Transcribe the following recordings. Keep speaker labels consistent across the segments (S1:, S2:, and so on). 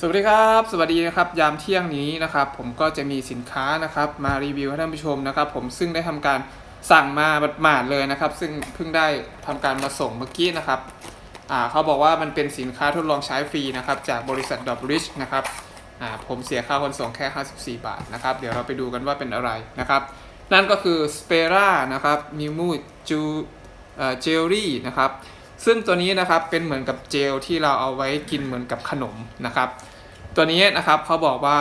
S1: สวัสดีครับ สวัสดีนะครับ ยามเที่ยงนี้นะครับ ผมก็จะมีสินค้านะครับ มารีวิวให้ท่านผู้ชมนะครับ ผมซึ่งได้ทำการสั่งมาหมาดๆเลยนะครับ ซึ่งเพิ่งได้ทำการมาส่งเมื่อกี้นะครับอ่าเขาบอกว่ามันเป็นสินค้าทดลองใช้ฟรีนะครับ จากบริษัทดอบริชนะครับอ่าผมเสียค่าขนส่งแค่ 54 บาทนะครับ เดี๋ยวเราไปดูกันว่าเป็นอะไรนะครับ นั่นก็คือสเปร่านะครับมิมูจูเจลลี่นะครับ ซึ่งตัวนี้นะครับเป็นเหมือนกับเจลที่เราเอาไว้กินเหมือนกับขนมนะครับ ตัวนี้นะครับเขาบอกว่า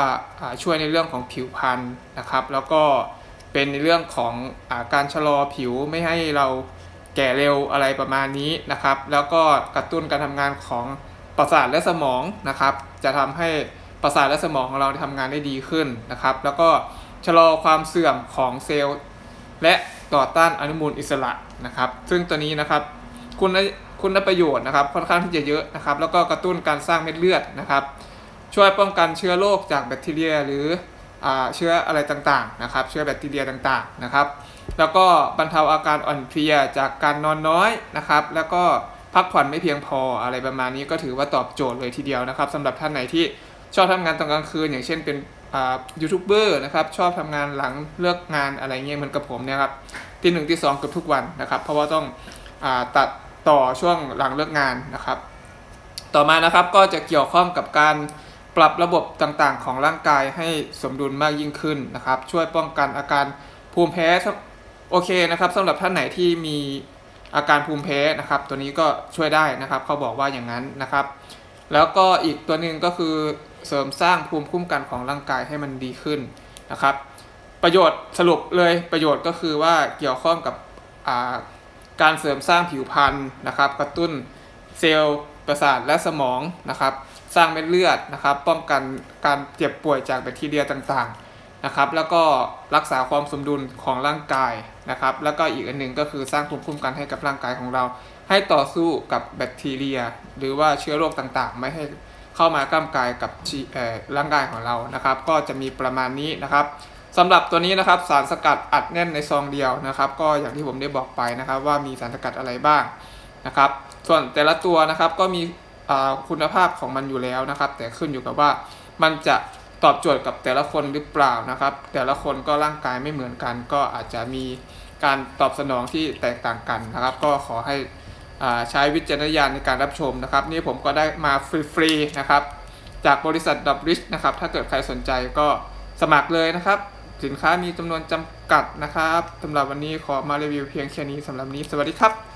S1: ช่วยในเรื่องของผิวพรรณนะครับ แล้วก็เป็นในเรื่องของอาการชะลอผิวไม่ให้เราแก่เร็วอะไรประมาณนี้นะครับ แล้วก็กระตุ้นการทำงานของประสาทและสมองนะครับ จะทำให้ประสาทและสมองของเราทำงานได้ดีขึ้นนะครับ แล้วก็ชะลอความเสื่อมของเซลล์ และต่อต้านอนุมูลอิสระนะครับ ซึ่งตัวนี้นะครับ คุณ คุณประโยชน์นะครับ ค่อนข้างที่จะเยอะนะครับ แล้วก็กระตุ้นการสร้างเม็ดเลือดนะครับ ช่วยป้องกันเชื้อโรคจากแบคทีเรีย หรืออเชื้ออะไรต่างๆนะครับ เชื้อแบคทีเรียต่างๆนะครับ แล้วก็บรรเทาอาการอ่อนเพลียจากการนอนน้อยนะครับ แล้วก็พักผ่อนไม่เพียงพออะไรประมาณนี้ก็ถือว่าตอบโจทย์เลยทีเดียวนะครับสำหรับท่านไหนที่ชอบทำงานตอนกลางคืน อย่างเช่นเป็นยูทูบเบอร์นะครับชอบทำงานหลังเลิกงานอะไรเงี้ยเหมือนกับผมเนี่ยครับที่หนึ่งที่สองเกือบทุกวันนะครับ เพราะว่าต้องอตัด ต่อช่วงหลังเลิกงานนะครับ ต่อมานะครับก็จะเกี่ยวข้องกับการปรับระบบต่างๆ ของร่างกายให้สมดุลมากยิ่งขึ้นนะครับ ช่วยป้องกันอาการภูมิแพ้โอเคนะครับสำหรับท่านไหนที่มีอาการภูมิแพ้นะครับ ตัวนี้ก็ช่วยได้นะครับ เขาบอกว่าอย่างนั้นนะครับ แล้วก็อีกตัวหนึ่งก็คือเสริมสร้างภูมิคุ้มกันของร่างกายให้มันดีขึ้นนะครับ ประโยชน์สรุปเลยประโยชน์ก็คือว่าเกี่ยวข้องกับอ่า การเสริมสร้างผิวพรรณนะครับ กระตุ้นเซลล์ประสาทและสมองนะครับ สร้างเม็ดเลือดนะครับ ป้องกันการเจ็บป่วยจากแบคทีเรียต่างๆนะครับ แล้วก็รักษาความสมดุลของร่างกายนะครับ แล้วก็อีกอันหนึ่งก็คือสร้างภูมิคุ้มกันให้กับร่างกายของเรา ให้ต่อสู้กับแบคทีเรีย หรือว่าเชื้อโรคต่างๆ ไม่ให้เข้ามากล้ำกายกับร่างกายของเรานะครับ ก็จะมีประมาณนี้นะครับ สำหรับตัวนี้นะครับสารสกัดอัดแน่นในซองเดียวนะครับ ก็อย่างที่ผมได้บอกไปนะครับ ว่ามีสารสกัดอะไรบ้างนะครับ ส่วนแต่ละตัวนะครับก็มีคุณภาพของมันอยู่แล้วนะครับ แต่ขึ้นอยู่กับว่ามันจะตอบโจทย์กับแต่ละคนหรือเปล่านะครับ แต่ละคนก็ร่างกายไม่เหมือนกัน ก็อาจจะมีการตอบสนองที่แตกต่างกันนะครับ ก็ขอให้ใช้วิจารณญาณในการรับชมนะครับ นี่ผมก็ได้มาฟรีๆนะครับ จากบริษัทดับริชนะครับ ถ้าเกิดใครสนใจก็สมัครเลยนะครับ สินค้ามีจำนวนจำกัดนะครับสำหรับวันนี้ขอมารีวิวเพียงแค่นี้สำหรับนี้ สวัสดีครับ